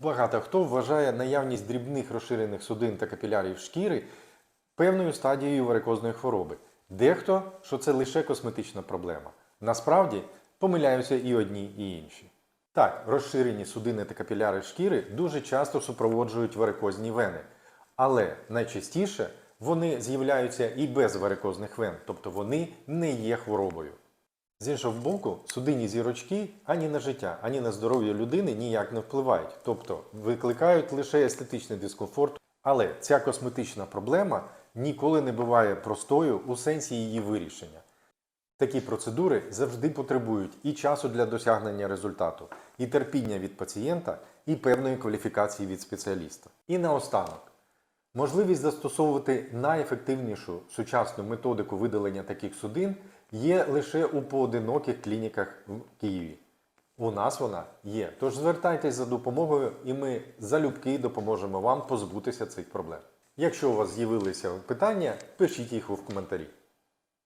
Багато хто вважає наявність дрібних розширених судин та капілярів шкіри певною стадією варикозної хвороби. Дехто, що це лише косметична проблема. Насправді помиляються і одні, і інші. Так, розширені судини та капіляри шкіри дуже часто супроводжують варикозні вени, але найчастіше вони з'являються і без варикозних вен, тобто вони не є хворобою. З іншого боку, судинні зірочки ані на життя, ані на здоров'я людини ніяк не впливають, тобто викликають лише естетичний дискомфорт. Але ця косметична проблема ніколи не буває простою у сенсі її вирішення. Такі процедури завжди потребують і часу для досягнення результату, і терпіння від пацієнта, і певної кваліфікації від спеціаліста. І наостанок. Можливість застосовувати найефективнішу сучасну методику видалення таких судин є лише у поодиноких клініках в Києві. У нас вона є. Тож звертайтесь за допомогою, і ми залюбки допоможемо вам позбутися цих проблем. Якщо у вас з'явилися питання, пишіть їх у коментарі.